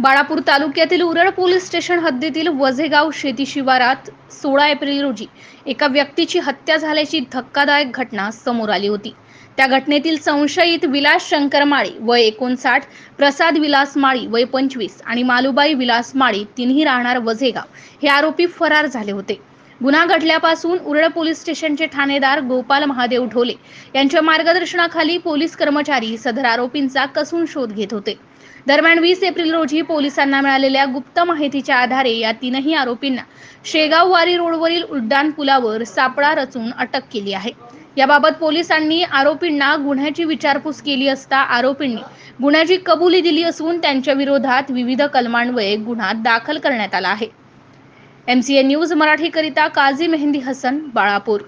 बाळापूर तालुक्यातील उरळ police station हद्दीतील वझेगाव शेती शिवारात सोळा एप्रिल रोजी एका व्यक्तीची हत्या झाल्याची धक्कादायक घटना समोर आली होती. त्या घटनेतील संशयित विलास शंकर माळी वय एकोणसाठ प्रसाद विलास माळी वय पंचवीस आणि मालुबाई विलास माळी तिन्ही राहणार वझेगाव हे आरोपी फरार झाले होते. गुन्हा घडल्यापासून उरळ पोलीस स्टेशनचे ठाणेदार गोपाल महादेव ढोले यांच्या मार्गदर्शनाखाली पोलीस कर्मचारी सदर आरोपींचा कसून शोध घेत होते. दरम्यान वीस एप्रिल रोजी पोलिसांना मिळालेल्या गुप्त माहितीच्या आधारे या तीनही आरोपींना शेगाव वारी रोडवरील उड्डाण पुलावर सापळा रचून अटक केली आहे. याबाबत पोलिसांनी आरोपींना गुन्ह्याची विचारपूस केली असता आरोपींनी गुन्ह्याची कबुली दिली असून त्यांच्या विरोधात विविध कलमान्वये गुन्हा दाखल करण्यात आला आहे. एमसीए न्यूज मराठीकरिता काझी मेहंदी हसन बाळापूर.